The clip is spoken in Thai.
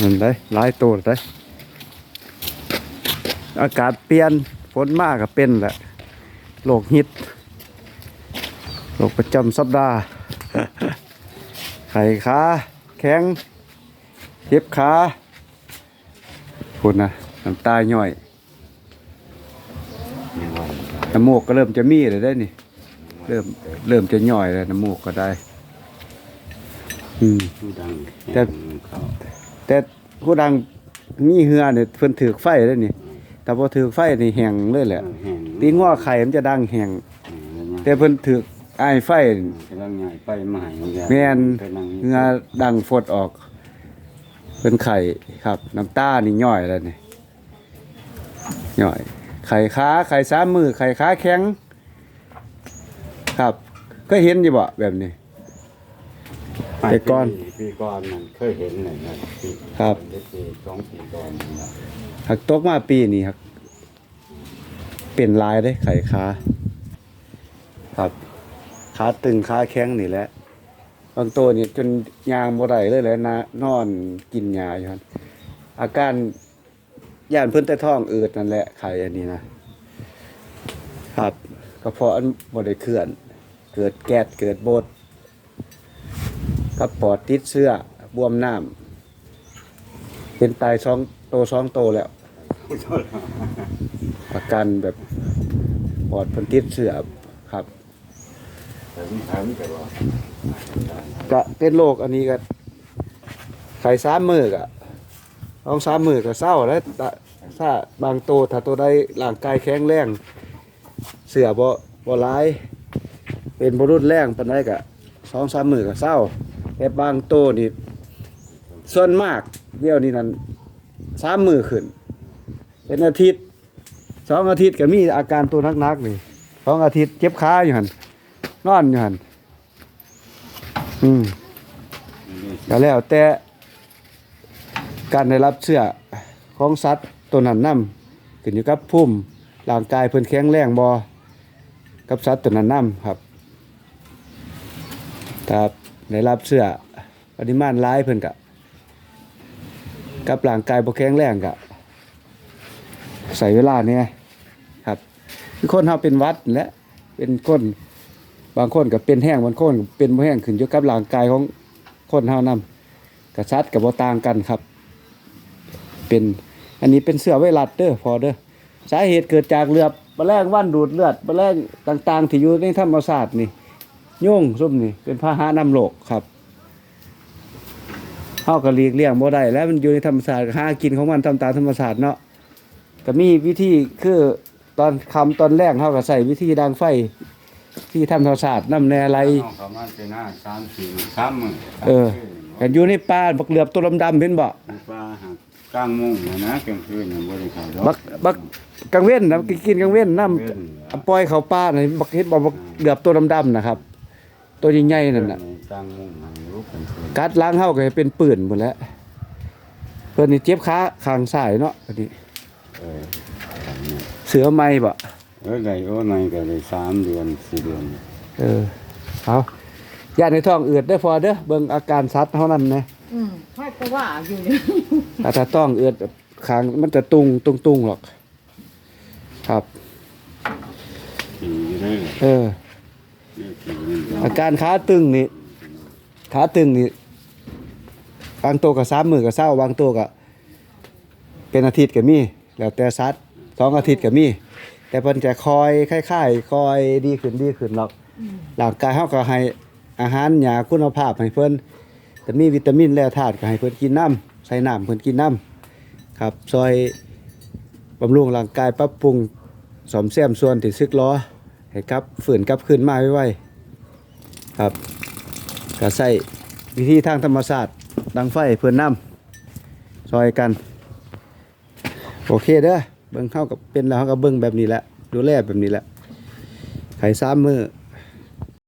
นั่นได้หลายตัวได้อากาศเปลี่ยนฝนมากก็เป็นแหละโรคฮิตโรคประจำสัปดาห์ ไข่ขาแข็งเจ็บขาพูดนะน้ำตาย่อยน้ำมูกก็เริ่มจะมีเลยได้นี่ เริ่มเริ่มจะย่อยแล้วน้ำมูกก็ได้ อืมผู้ดังแต่ แห่งเขาแต่ผู้ดังมีเหือเนี่ยเพิ่นถือไฟแล้วนี่แต่พอถือไฟนี่แห้งเลยแหละแห่งตีง้อไข่มันจะดังแห้งแต่แต่เพิ่นถืออ้ายไฟกำลังใหญ่ไปใหม่แม่นไปนั่งเหงือดังฟดออก เป็นไข่ครับ น้ำตานี่ย่อยแล้วนี่ย่อย ไข่ขาไข่สามมือไข่ขาแข็ง ครับ ก็เห็นอยู่บ่แบบนี้ แต่ก่อน ปีปีก่อนมันเคยเห็นเลยนะปีครับปีสองปีก่อนนั่นแหละหักตกมาปีนี้ครับเป็นลายได้ไข่ขาครับขาตึงขาแข็งนี่แหละบางตัวนี่จนยางบ่ได้เลยแหละนะนอนกินยาอยู่ครับอาการย่านเพิ่นแต่ท้องอืดนั่นแหละไข่อันนี้นะครับกระเพาะอันบ่ได้เคลื่อน เกิดแก๊สเกิดบด กับปอดติดเสื้อบวมน้ำเป็นตายสองโตสองโตแล้ว อาการแบบปอดเพันติดเสือครับแต่ไม่ถามแต่ว่าก็เป็นโรคอันนี้ก็ไข้สามมือกะลองสามมือก็เศร้าแล้วถ้าถ้าบางโตวถ้าตัวใดร่างกายแข็งแรงเสือบ่บ่ร้าย เป็นบ่รุนแรงปานใดก็สองสามมือก็เศร้า แต่บางโตนี่ส่วนมากเดี๋ยวนี้นั้นสามมือขึ้น เป็นอาทิตย์สองอาทิตย์ก็มีอาการตัวนักๆนี่สองอาทิตย์เจ็บขาอยู่หันนอนอยู่หันอืมก็แล้วแต่การได้รับเสื้อของสัตว์ตัวนั้นนํขึ้นอยู่กับภูมิร่างกายเพิ่นแข็งแรงบ่กับสัตว์ตัวนั้นนํครับถ้า ได้รับเสื้อปริมาณหลายเพิ่นก็กับร่างกายบ่แข็งแรงก็ใส่เวลาเนี่ยครับคือคนเราเป็นวัดและเป็นคนบางคนก็เป็นแห้งบางคนเป็นบ่แห้งขึ้นอยู่กับร่างกายของคนเฮานำกระชัดกับบ่ต่างกันครับ เป็นอันนี้เป็นเสื้อไวรัสเด้อพอเด้อสาเหตุเกิดจากเลือบแมลงวันดูดเลือดแมลงต่าง ๆ ที่อยู่ในธรรมชาสตินี่ ยุ่งซุ่มนี่เป็นพาหะนำโรคครับเฮาก็หลีกเลี่ยงบ่ได้แล้วมันอยู่ในธรรมชาติก็หากินของมันตามตามธรรมชาติเนาะก็มีวิธีคือตอนคำตอนแรกเขาก็ใส่วิธีดังไฟที่ทำธรรมศาสตร์น้ำแน่ไร น้องเขามาเจอหน้าสามสี่สามมือเออ กันอยู่ในป่าบักเหลือบตัวดำๆเป็นบ่มีปลาหักกลางมุ้งนะนะกลางคืนเนี่ยบริการบักบักกังเว้นนะกินกังเว้นน้เว้นำปล่อยเขาป่าน่ะบักเฮ็ดบ่บักเหลือบตัวดำๆนะครับ ตัวใหญ่ๆนั่นน่ะกลางมุ้งหันรูปกลางคืนกัดล้างเฮาก็ให้เป็นปืนหมดแล้วเพิ่นนี่เจ็บขาข้างซ้ายเนาะอันนี้เออทำเนี่ยเสือไหม้บ่เออไก่โอ้ในก็เลยสามเดือนสี่เดือนเออเอาญาติในท้องอืดได้อพอเด้อเบิ่งอาการสัตว์เท่านั้นนะ อืมพ่อก็ว่าอยู่เนี่ยถ้าถ้าต้องเอือดขางมันจะตุงตุงตุงหรอก ครับขี่ได้เลยเออนี่ขี่นี่ อาการขาตึงนี่ขาตึงนี่บางตัวก็สามมือก็เศร้าบางตัวก็เป็นอาทิตย์ก็มีแล้วแต่สัตว์สองอาทิตย์ก็มี แต่เพิ่นจะคอยคล้ายๆคอยดีขึ้นดีขึ้นหรอกร่างกายเฮาก็ให้อาหารยาคุณภาพให้เพิ่นแต่มีวิตามินและธาตุก็ให้เพิ่นกินน้ำใส่น้ำเพิ่นกินน้ำครับซอยบำรุงร่างกายปรับปรุงสมแซมส่วนที่ซึกล้อให้กลับฝืนกลับคืนมาไวๆ ครับก็ใส่วิธีทางธรรมศาสตร์ดังไฟเพื่อนน้ำซอยกัน โอเคเด้อเบิ้งเข้ากับเป็นแล้วเขาก็เบิ้งแบบนี้แหละดูแลแบบนี้แหละไข่ซ้ำมือ